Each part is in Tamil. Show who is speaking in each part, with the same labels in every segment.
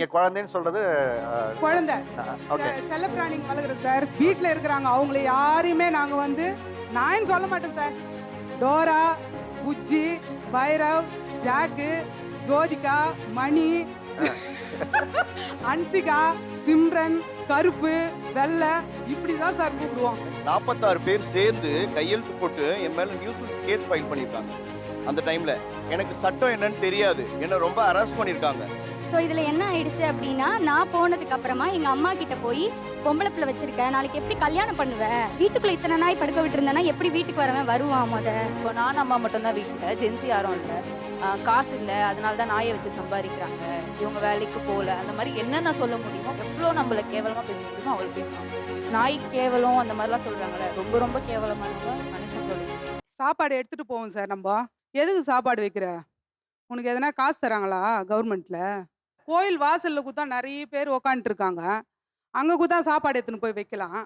Speaker 1: நீங்க குழந்தைன்னு சொல்றது
Speaker 2: குழந்தை. செல்லப்பிராணிங்க வளர்க்குறது சார். வீட்டில் இருக்கிறாங்க. அவங்கள யாரையுமே நாங்கள் வந்து நாயின்னு சொல்ல மாட்டோம் sir. Dora Bujji Bhairav Jack Jyothika Mani Anshika Simran கருப்பு வெள்ளை இப்படி தான் சார் கூப்பிடுவோம்.
Speaker 3: நாற்பத்தாறு பேர் சேர்ந்து கையெழுத்து போட்டு என் மேல நியூசன்ஸ் கேஸ் ஃபைல் பண்ணியிருக்காங்க. அந்த டைம்ல எனக்கு சட்டம் என்னன்னு தெரியாது. என்ன ரொம்ப ஹராஸ் பண்ணியிருக்காங்க.
Speaker 4: ஸோ இதில் என்ன ஆயிடுச்சு அப்படின்னா நான் போனதுக்கு அப்புறமா எங்கள் அம்மா கிட்ட போய் பொம்பளை பிள்ளை வச்சிருக்கேன் நாளைக்கு எப்படி கல்யாணம் பண்ணுவேன் வீட்டுக்குள்ள இத்தனை நாய் படுக்க விட்டுருந்தேன்னா எப்படி வீட்டுக்கு வரவன் வருவான் முத?
Speaker 5: இப்போ நான் அம்மா மட்டும்தான் வீட்டில் ஜென்சி யாரும் இல்லை. காசு இல்லை அதனால தான் நாயை வச்சு சம்பாதிக்கிறாங்க. இவங்க வேலைக்கு போகல அந்த மாதிரி என்னென்ன சொல்ல முடியுமோ எவ்வளோ நம்மள கேவலமாக பேச முடியுமோ அவ்வளோ பேசணும் நாய் கேவலம் அந்த மாதிரிலாம் சொல்கிறாங்களே ரொம்ப ரொம்ப கேவலமானவங்க மனுஷங்களோட
Speaker 2: சாப்பாடு எடுத்துட்டு போவோம் சார் நம்ம. எதுக்கு சாப்பாடு வைக்கிற? உனக்கு எதனா காசு தராங்களா கவர்மெண்ட்ல கோயில் வாசல்ல குத்தா நிறைய பேர் உக்காந்துட்டு இருக்காங்க அங்கே குத்தா சாப்பாடு எடுத்துன்னு போய் வைக்கலாம்.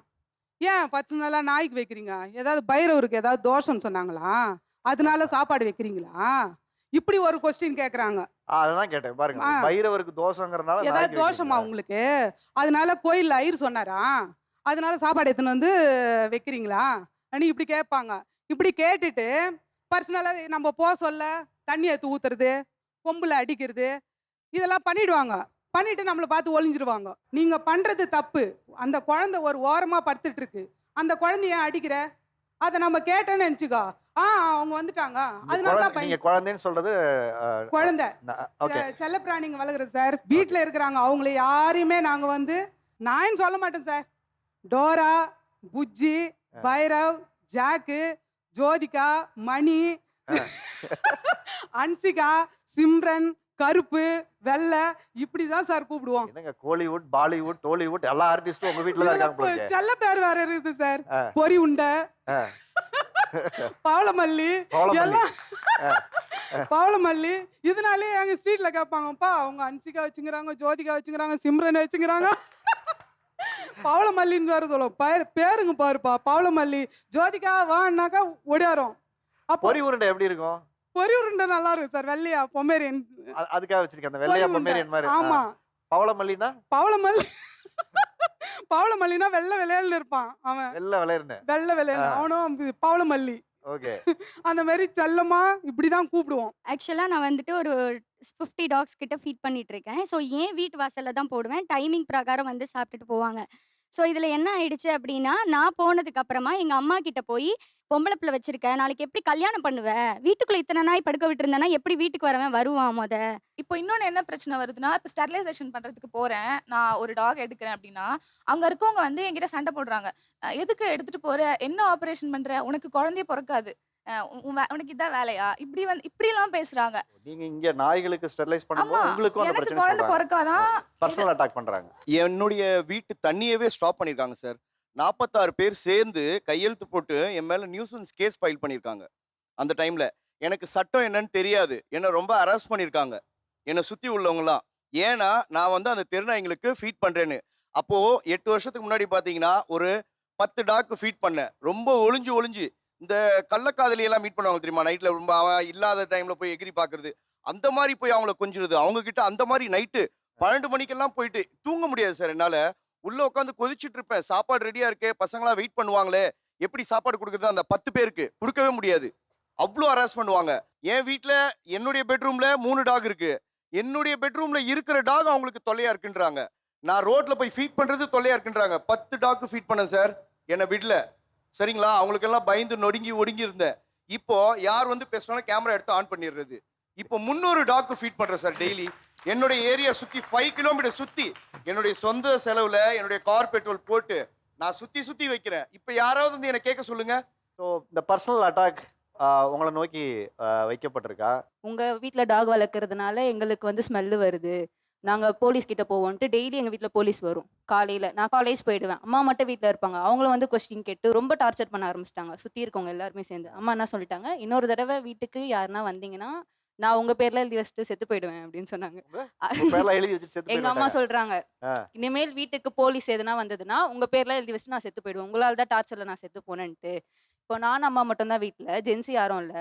Speaker 2: ஏன் பர்சனலாக நாய்க்கு வைக்கிறீங்க? ஏதாவது பைரவருக்கு ஏதாவது தோஷம்னு சொன்னாங்களா? அதனால சாப்பாடு வைக்கிறீங்களா? இப்படி ஒரு கொஸ்டின் கேட்குறாங்க
Speaker 1: அததான் கேட்டேன். பாருங்க. பைரவருக்கு தோஷங்கிறனால
Speaker 2: ஏதாவது தோஷமா? உங்களுக்கு? அதனால கோயில்ல ஐயர் சொன்னாரா? அதனால சாப்பாடு எடுத்துன்னு வந்து வைக்கிறீங்களா? நீ இப்படி கேட்பாங்க. இப்படி கேட்டுட்டு பர்சனலாக நம்ம போக சொல்ல தண்ணி எடுத்து ஊத்துறது கொம்புல அடிக்கிறது இதெல்லாம் பண்ணிடுவாங்க. பண்ணிட்டு நம்மளை பார்த்து ஒளிஞ்சிருவாங்க. நீங்க பண்றது தப்பு. அந்த குழந்தை ஒரு ஓரமா படுத்துட்டு இருக்கு அந்த குழந்தைய அடிக்கிற? அதை நம்ம கேட்டோன்னு நினச்சிக்கோ. ஆ அவங்க வந்துட்டாங்க. அதனால தான் பையன்
Speaker 1: குழந்தைன்னு சொல்றது
Speaker 2: குழந்தை.
Speaker 1: ஓகே.
Speaker 2: செ- செல்லப்பிராணிங்க வளர்க்குறது சார். வீட்டில் இருக்கிறாங்க. அவங்கள யாரையுமே நாங்கள் வந்து நாயின்னு சொல்ல மாட்டோம் sir. Dora Bujji Bhairav Jack Jyothika Mani Anshika Simran கருப்பு வெள்ளை இப்படி தான் சார் கூப்பிடுவோம்.
Speaker 1: என்னங்க கோலிவுட் பாலிவுட் டோலிவுட் எல்லா ஆர்டிஸ்டும் உங்க வீட்ல தான் இருக்காங்க
Speaker 2: செல்ல பேர் வேற இருக்குது சார். பொரி உண்டை. பவளமல்லி. எல்லாம் பவளமல்லி இதனாலே எங்க ஸ்ட்ரீட்ல கேட்பாங்கப்பா அவங்க அன்சிகா வச்சுக்கிறாங்க ஜோதிகா வச்சுக்கிறாங்க சிம்ரன் வச்சுக்கிறாங்க. பவளமல்லின்னு வேற சொல்லுவோம். பேர் பேருங்க பாருப்பா பவளமல்லி ஜோதிகா வான்னாக்கா ஒடியாரும்.
Speaker 1: பொரி உருண்டை எப்படி இருக்கும்?
Speaker 2: பொரி உருண்டை நல்லா இருக்கும் சார். வெள்ளையா பொமேரியன்.
Speaker 1: அ- அதுக்காக வச்சிருக்கேன். அந்த வெள்ளையா. பொம்மேரியன் மாதிரி.
Speaker 2: ஆமா.
Speaker 1: பவளமல்லினா
Speaker 2: பவளமல்லி. பவளமல்லினா வெள்ளை வெள்ளையல்னு இருப்பான் அவன்.
Speaker 1: வெள்ளை விளையாடுனேன்
Speaker 2: வெள்ளை வெள்ளையல்
Speaker 1: ஆ.
Speaker 2: அவனும் பவளமல்லி.
Speaker 1: ஓகே.
Speaker 2: அந்த மாதிரி செல்லமா இப்படிதான் கூப்பிடுவோம்.
Speaker 4: ஆக்சுவலாக நான் வந்துட்டு ஒரு ஃபிஃப்டி டாக்ஸ் கிட்ட ஃபீட் பண்ணிட்டு இருக்கேன். ஸோ ஏன் வீட்டு வாசலில் தான் போடுவேன். டைமிங் பிரகாரம் வந்து சாப்பிட்டுட்டு போவாங்க. ஸோ இதில் என்ன ஆயிடுச்சு அப்படின்னா நான் போனதுக்கு அப்புறமா எங்கள் அம்மா கிட்ட போய் பொம்பளை பிள்ளை வச்சிருக்கேன் நாளைக்கு எப்படி கல்யாணம் பண்ணுவேன் வீட்டுக்குள்ள இத்தனை நாய் படுக்க விட்டுருந்தேன்னா எப்படி வீட்டுக்கு வரவன் வருவான் முத?
Speaker 6: இப்போ இன்னொன்று என்ன பிரச்சனை வருதுன்னா இப்போ ஸ்டெர்லைசேஷன் பண்ணுறதுக்கு போகிறேன் நான் ஒரு டாக் எடுக்கிறேன் அப்படின்னா அங்கே இருக்கவங்க வந்து என்கிட்ட சண்டை போடுறாங்க. எதுக்கு எடுத்துகிட்டு போகிற என்ன ஆப்ரேஷன் பண்ணுற உனக்கு குழந்தைய பிறக்காது. அஹ் உன் உன் வே- உனக்கு இதான் வேலையா? இப்படி வந்து இப்படிலாம் பேசுகிறாங்க
Speaker 1: நீங்க இங்க நாய்களுக்கு ஸ்டெர்லைஸ்
Speaker 6: ஆமா
Speaker 1: பண்ணும்போது உங்களுக்கும் அந்த
Speaker 6: எனக்கு
Speaker 1: பிரச்சனை
Speaker 6: குழந்தை
Speaker 1: சொல்றாங்க.
Speaker 6: பிறக்காதான்
Speaker 1: பர்சனல் அட்டாக் பண்றாங்க.
Speaker 3: என்னுடைய வீட்டு தண்ணியவே ஸ்டாப் பண்ணியிருக்காங்க சார் நாற்பத்தாறு பேர் சேர்ந்து கையெழுத்து போட்டு என் மேல நியூசன்ஸ் கேஸ் ஃபைல் பண்ணியிருக்காங்க அந்த டைம்ல எனக்கு சட்டம் என்னன்னு தெரியாது. என்ன ரொம்ப ஹராஸ் பண்ணியிருக்காங்க என்னை சுத்தி உள்ளவங்கலாம். ஏன்னா நான் வந்து அந்த தெருநாய்ங்களுக்கு ஃபீட் பண்றேன்னு. அப்போ எட்டு வருஷத்துக்கு முன்னாடி பாத்தீங்கன்னா ஒரு பத்து டாக்கு ஃபீட் பண்ணேன். ரொம்ப ஒளிஞ்சு ஒளிஞ்சு. இந்த கள்ளக்காதலி எல்லாம் மீட் பண்ணுவாங்க தெரியுமா? நைட்ல ரொம்ப அவன் இல்லாத டைம்ல போய் எகிரி பாக்குறது. அந்த மாதிரி போய் அவங்கள கொஞ்சிருது அவங்க கிட்ட அந்த மாதிரி நைட்டு பன்னெண்டு மணிக்கெல்லாம் போயிட்டு தூங்க முடியாது சார் என்னால. உள்ள உட்காந்து கொதிச்சிட்டு இருப்பேன். சாப்பாடு ரெடியா இருக்கே பசங்களாம் வெயிட் பண்ணுவாங்களே. எப்படி சாப்பாடு கொடுக்குறது? அந்த பத்து பேருக்கு கொடுக்கவே முடியாது. அவ்வளோ ஹராஸ் பண்ணுவாங்க. என் வீட்டில் என்னுடைய பெட்ரூம்ல மூணு டாக் இருக்கு. என்னுடைய பெட்ரூம்ல இருக்கிற டாக் அவங்களுக்கு தொல்லையா இருக்குன்றாங்க. நான் ரோட்ல போய் ஃபீட் பண்றது தொல்லையா இருக்குன்றாங்க. பத்து டாக்கு ஃபீட் பண்ணேன் சார் என்னை விடல. சரிங்களா? அவங்களுக்கெல்லாம் பயந்து நொடுங்கி ஒடுங்கி இருந்தேன் இப்போ யார் வந்து பேசுனாலும் கேமரா எடுத்து ஆன் பண்ணிடுறது. இப்போ முந்நூறு டாக்கு ஃபீட் பண்றேன் சார் டெய்லி என்னுடைய ஏரியா சுத்தி ஃபைவ் கிலோமீட்டர் சுத்தி என்னுடைய சொந்த செலவுல என்னுடைய கார் பெட்ரோல் போட்டு நான் சுத்தி சுத்தி வைக்கிறேன். இப்போ யாராவது வந்து என்ன கேட்க சொல்லுங்க.
Speaker 1: ஸோ இந்த பர்சனல் அட்டாக் உங்களை நோக்கி வைக்கப்பட்டிருக்கா?
Speaker 5: உங்கள் வீட்டில் டாக் வளர்க்குறதுனால எங்களுக்கு வந்து ஸ்மெல்லு வருது. நாங்கள் போலீஸ் கிட்ட போவோன்ட்டு டெய்லி எங்கள் வீட்டில் போலீஸ் வரும். காலையில் நான் காலேஜ் போயிடுவேன். அம்மா மட்டும் வீட்டில் இருப்பாங்க. அவங்களும் வந்து கொஸ்டின் கேட்டு ரொம்ப டார்ச்சர் பண்ண ஆரம்பிச்சிட்டாங்க. சுற்றி இருக்கவங்க எல்லாருமே சேர்ந்து. அம்மா என்ன சொல்லிட்டாங்க? இன்னொரு தடவை வீட்டுக்கு யாருன்னா வந்தீங்கன்னா நான் உங்கள் பேரில் எழுதி வச்சுட்டு செத்து போயிடுவேன் அப்படின்னு சொன்னாங்க.
Speaker 1: உங்க வச்சுட்டு
Speaker 5: எங்க அம்மா. சொல்றாங்க. இனிமேல் வீட்டுக்கு போலீஸ் எதுனா வந்ததுன்னா உங்க பேர்ல எழுதி வச்சு நான் செத்து போயிடுவேன். உங்களால தான் டார்ச்சர்ல நான் செத்து போனேன்ட்டு. இப்போ நான் அம்மா மட்டும் தான் வீட்டுல ஜென்சி யாரும் இல்ல.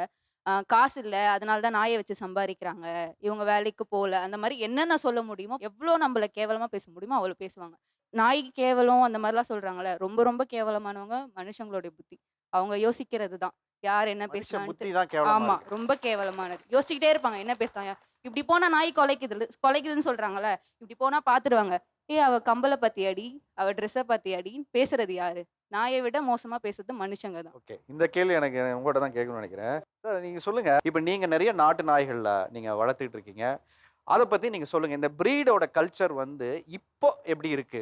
Speaker 5: ஆஹ் காசு இல்லை. அதனால தான் நாயை வச்சு சம்பாதிக்கிறாங்க இவங்க வேலைக்கு போகல அந்த மாதிரி என்னென்ன சொல்ல முடியுமோ எவ்வளோ நம்மள கேவலமாக பேச முடியுமோ அவ்வளோ பேசுவாங்க. நாய்க்கு கேவலம் அந்த மாதிரிலாம் சொல்கிறாங்கல்ல ரொம்ப ரொம்ப கேவலமானவங்க மனுஷங்களுடைய புத்தி. அவங்க யோசிக்கிறது தான். யார் என்ன
Speaker 1: மனுஷ
Speaker 5: பேசுனான்ட்டு
Speaker 1: புத்தி தான் கேவலமா
Speaker 5: ஆமா
Speaker 1: இருக்கு.
Speaker 5: ரொம்ப கேவலமானது. யோசிச்சுக்கிட்டே இருப்பாங்க. என்ன பேசுறாங்க? இப்படி போனா நாய் கொலைக்குது கொலைக்குதுன்னு சொல்றாங்கல்ல இப்படி போனா பாத்துருவாங்க. ஏ அவ கம்பளை பத்தி அடி அவ ட்ரெஸ்ஸை பத்தி அடின்னு பேசுறது யாரு? நாயை விட மோசமா பேசுறது மனுஷங்க தான்.
Speaker 1: ஓகே. இந்த கேள்வி எனக்கு உங்கள்கிட்ட தான் கேட்கணும்னு நினைக்கிறேன். சார் நீங்க சொல்லுங்க. இப்போ நீங்க நிறைய நாட்டு நாய்கள்ல நீங்க வளர்த்துட்டு இருக்கீங்க. அதை பத்தி நீங்க சொல்லுங்க. இந்த ப்ரீடோட கல்ச்சர் வந்து இப்போ எப்படி இருக்கு?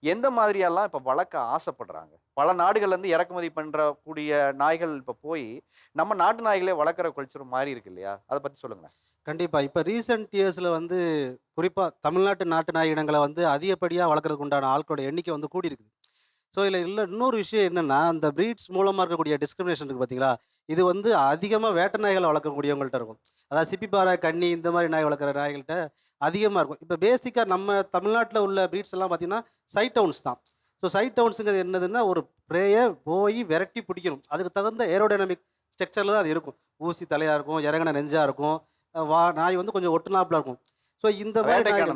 Speaker 1: எந்த மாதிரியெல்லாம் இப்போ வளர்க்க ஆசைப்படுறாங்க? பல நாடுகள்லேருந்து இறக்குமதி பண்ணுறக்கூடிய நாய்கள் இப்போ போய் நம்ம நாட்டு நாய்களே வளர்க்குற கல்ச்சர் மாறி இருக்கு இல்லையா? அதை பற்றி சொல்லுங்களேன்.
Speaker 7: கண்டிப்பாக இப்போ ரீசெண்ட் இயர்ஸில் வந்து குறிப்பாக தமிழ்நாட்டு நாட்டு நாய் இனங்களை வந்து அதிகப்படியாக வளர்க்குறதுக்கு உண்டான ஆட்களோட எண்ணிக்கை வந்து கூடி இருக்குது ஸோ இதில் இல்லை இன்னொரு விஷயம் என்னென்னா அந்த ப்ரீட்ஸ் மூலமாக இருக்கக்கூடிய டிஸ்கிரிமினேஷன் இருக்குது பார்த்தீங்களா இது வந்து அதிகமாக வேட்டை நாய்களை வளர்க்கக்கூடியவங்கள்ட்ட இருக்கும். அதாவது சிப்பிப்பாறை கன்னி இந்த மாதிரி நாய் வளர்க்குற நாய்கள்கிட்ட அதிகமாக இருக்கும். இப்போ பேசிக்காக நம்ம தமிழ்நாட்டில் உள்ள ப்ரீட்ஸ் எல்லாம் பார்த்தீங்கன்னா சைட் டவுன்ஸ் தான். ஸோ சைட் டவுன்ஸுங்கிறது என்னதுன்னா ஒரு ப்ரேயை போய் விரட்டி பிடிக்கணும். அதுக்கு தகுந்த ஏரோடைனமிக் ஸ்ட்ரக்சரில் தான் அது இருக்கும். ஊசி தலையாக இருக்கும் இறங்கின நெஞ்சாக இருக்கும் வா நாய் வந்து கொஞ்சம் ஒட்டுனாப்பில் இருக்கும். ஸோ இந்த
Speaker 1: வேட்டைக்கார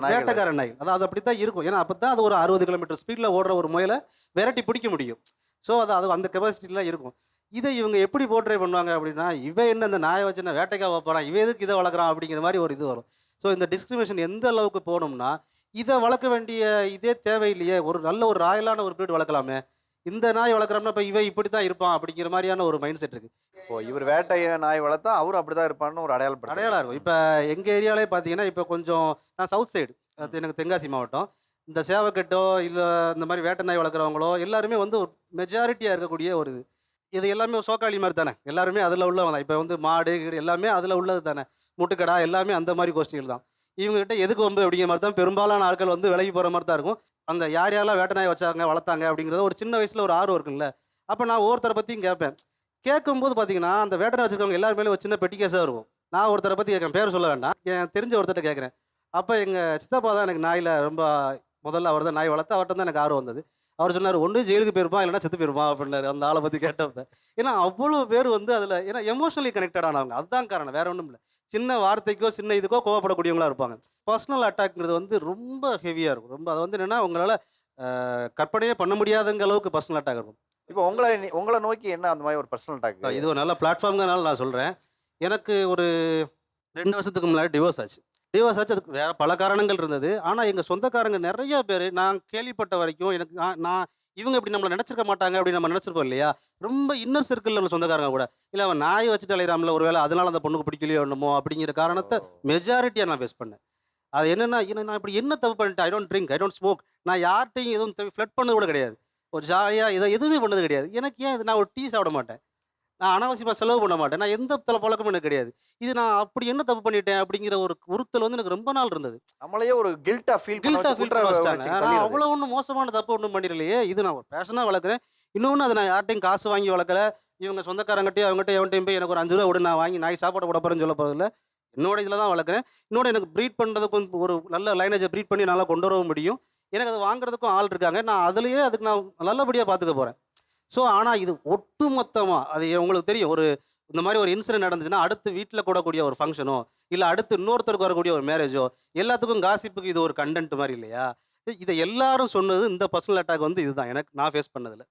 Speaker 7: நாய். அதாவது அப்படி தான் இருக்கும். ஏன்னா அப்போ தான் அது ஒரு அறுபது கிலோமீட்டர் ஸ்பீடில் ஓடுற ஒரு முயலை விரட்டி பிடிக்க முடியும். ஸோ அது அது அந்த கெப்பாசிட்டிலாம் இருக்கும். இதை இவங்க எப்படி போர்ட்ரே பண்ணுவாங்க அப்படின்னா இவன் என்ன இந்த நாயை வச்சு நான் வேட்டைக்காக வைப்பறான் இவன் எதுக்கு இதை வளர்க்குறான் அப்படிங்கிற மாதிரி ஒரு இது வரும். ஸோ இந்த டிஸ்கிரிமினேஷன் எந்த அளவுக்கு போகணும்னா இதை வளர்க்க வேண்டிய இதே தேவையில்லையே. ஒரு நல்ல ஒரு ராயலான ஒரு பிரீட் வளர்க்கலாமே. இந்த நாய் வளர்க்குறோம்னா இப்போ இவன் இப்படி தான் இருப்பான் அப்படிங்கிற மாதிரியான ஒரு மைண்ட் செட் இருக்குது
Speaker 1: இப்போ இவர் வேட்டை நாய் வளர்த்தா அவரும் அப்படிதான் இருப்பான்னு ஒரு அடையாளம்
Speaker 7: அடையாளம் இருக்கும். இப்போ எங்கள் ஏரியாலே பார்த்தீங்கன்னா இப்போ கொஞ்சம் நான் சவுத் சைடு அது எனக்கு தென்காசி மாவட்டம். இந்த சேவக்கட்டோ இல்லை இந்த மாதிரி வேட்டை நாய் வளர்க்குறவங்களோ எல்லாருமே வந்து ஒரு மெஜாரிட்டியாக இருக்கக்கூடிய ஒரு இது. இது எல்லாமே சோக்காளி மாதிரி தானே. எல்லாருமே அதில் உள்ளவங்க தான். இப்போ வந்து மாடு கீடு எல்லாமே அதில் உள்ளது தானே. முட்டுக்கடா எல்லாமே அந்த மாதிரி கோஷ்டிகள் தான். இவங்ககிட்ட எதுக்கு வம்பு அப்படிங்கிற மாதிரி தான் பெரும்பாலான ஆட்கள் வந்து விலகி போகிற மாதிரி தான் இருக்கும். அந்த யார் யாரெல்லாம் வேட்டை நாய் வச்சாங்க வளர்த்தாங்க அப்படிங்கிறது ஒரு சின்ன வயசில் ஒரு ஆர்வம் இருக்குல்ல அப்போ நான் ஒவ்வொருத்தரை பற்றியும் கேட்பேன் கேட்கும்போது பார்த்தீங்கன்னா அந்த வேட்டை நாய் வச்சிருக்கவங்க எல்லாருமே ஒரு சின்ன பெட்டி கேஸாக இருக்கும். நான் ஒருத்தரை பற்றி கேட்குறேன். பேர் சொல்ல வேண்டாம். என் தெரிஞ்ச ஒருத்தர்கிட்ட கேட்குறேன். அப்போ எங்கள் சித்தப்பா தான் எனக்கு நாயில் ரொம்ப முதல்ல அவர் தான் நாய் வளர்த்து அவர்கிட்ட தான் எனக்கு ஆர்வம் வந்தது. அவர் சொன்னார் ஒன்று ஜெயிலுக்கு போயிருப்பான் இல்லைன்னா செத்து போயிருப்பான் அப்படின்னாரு. அந்த ஆளை பற்றி கேட்டப்ப. ஏன்னா அவ்வளோ பேர் வந்து அதில் ஏன்னா எமோஷனலி கனெக்டட் ஆனவங்க. அதுதான் காரணம். வேற ஒன்றும் இல்லை. சின்ன வார்த்தைக்கோ சின்ன இதுக்கோ கோவப்படக்கூடியவங்களா இருப்பாங்க. பர்சனல் அட்டாக்ங்கிறது வந்து ரொம்ப ஹெவியாக இருக்கும். ரொம்ப அது வந்து என்னென்னா உங்களால் கற்பனையே பண்ண முடியாதங்க அளவுக்கு பர்சனல் அட்டாக் இருக்கும்.
Speaker 1: இப்போ உங்களை உங்களை நோக்கி என்ன அந்த மாதிரி ஒரு பர்சனல் அட்டாக்
Speaker 7: இது ஒரு நல்ல பிளாட்ஃபார்ம்ங்கிறனால நான் சொல்கிறேன் எனக்கு ஒரு ரெண்டு வருஷத்துக்கு முன்னாடி டிவோர்ஸ் ஆச்சு. டிவோர்ஸ் ஆச்சு அதுக்கு வேற பல காரணங்கள் இருந்தது. ஆனால் எங்கள் சொந்தக்காரங்க நிறைய பேர் நான் கேள்விப்பட்ட வரைக்கும் எனக்கு நான் நான் இவங்க இப்படி நம்மளை நினச்சிருக்க மாட்டாங்க அப்படின்னு நம்ம நினச்சிருப்போம் இல்லையா? ரொம்ப இன்னர் சர்க்கிளில் உள்ள சொந்தக்காரங்க கூட. இல்லை அவன் நாய் வச்சுட்டு அலையிறாமல ஒரு வேளை அதனால அந்த பொண்ணுக்கு பிடிக்கலையோ என்னமோ அப்படிங்கிற காரணத்தை மெஜாரிட்டியாக நான் ஃபேஸ் பண்ணேன். அது என்னன்னா என்ன நான் இப்படி என்ன தப்பு பண்ணிட்டேன்? I don't drink I don't smoke நான் யார்கிட்டையும் எதுவும் ஃப்ளட் பண்ணது கூட கிடையாது. ஒரு ஜாலியாக இதை எதுவுமே பண்ணது கிடையாது. எனக்கு ஏன் இது? நான் ஒரு டீ சாப்பிட மாட்டேன். நான் அனாவசியமாக செலவு பண்ண மாட்டேன். நான் எந்த தலை பழக்கமும் எனக்கு கிடையாது. இது நான் அப்படி என்ன தப்பு பண்ணிட்டேன் அப்படிங்கிற ஒரு உறுத்தல் வந்து எனக்கு ரொம்ப நாள் இருந்தது.
Speaker 1: நம்மளையே ஒரு கில்ட்டா ஃபீல்
Speaker 7: கில்ட்டா ஃபீல் வச்சிட்டாங்க. நான் அவ்வளோ ஒன்றும் மோசமான தப்பு ஒன்றும் பண்ணிடலையே. இது நான் ஒரு பேஷனாக வளர்க்குறேன். இன்னொன்று அதை நான் யார்ட்டையும் காசு வாங்கி வளர்க்கல. இவங்க சொந்தக்காரங்கிட்டயும் அவங்ககிட்ட எவன்ட்டையும் போய் எனக்கு ஒரு அஞ்சு ரூபா விடு நான் வாங்கி நாய் சாப்பாடு போட போகிறேன்னு சொல்ல போகிறதில்ல என்னோட இதில் தான் வளர்க்குறேன். இன்னொன்று எனக்கு ப்ரீட் பண்ணுறதுக்கும் ஒரு நல்ல லைனேஜை ப்ரீட் பண்ணி நல்லா கொண்டு வரவும் முடியும். எனக்கு அதை வாங்குறதுக்கும் ஆள் இருக்காங்க. நான் அதுலேயே அதுக்கு நான் நல்லபடியாக பார்த்துக்க போகிறேன் ஸோ ஆனால் இது ஒட்டுமொத்தமாக அது உங்களுக்கு தெரியும் ஒரு இந்த மாதிரி ஒரு இன்சிடென்ட் நடந்துச்சுன்னா அடுத்து வீட்டில் கூடக்கூடிய ஒரு ஃபங்க்ஷனோ இல்லை அடுத்து இன்னொருத்தருக்கு வரக்கூடிய ஒரு மேரேஜோ எல்லாத்துக்கும் காசிப்புக்கு இது ஒரு கண்டென்ட் மாதிரி இல்லையா? இதை எல்லாரும் சொன்னது இந்த பர்சனல் அட்டாக் வந்து இதுதான். எனக்கு நான் ஃபேஸ் பண்ணதில்